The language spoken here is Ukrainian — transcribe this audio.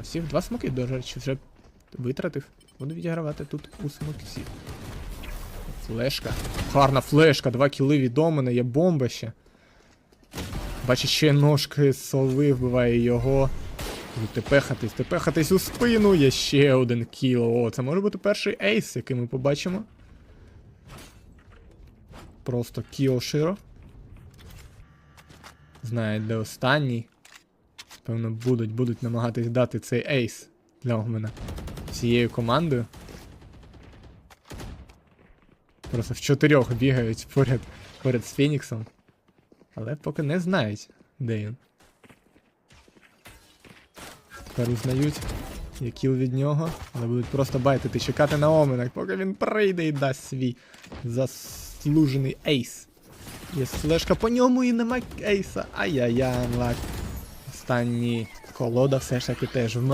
Всіх два смоки, до речі, вже витратив. Буду відігравати тут у смоксі. Флешка. Гарна флешка, два кіли від Омена, є бомба ще. Бачить, ще ножки сови вбиває його. Будете пехатись, тепехатись у спину, є ще один кіл. О, це може бути перший ейс, який ми побачимо. Просто кіл широ. Знає, де останній. Певно, будуть, будуть намагатись дати цей ейс для Огмена всією командою. Просто в чотирьох бігають поряд, поряд з Феніксом. Але поки не знають, де він. Тепер узнають, є кіл від нього, але будуть просто байтити, чекати на Омена, поки він прийде і дасть свій заслужений ейс. Є флешка по ньому і нема ейса. Ай-яй-яй, анлак. Останній колода все ж таки теж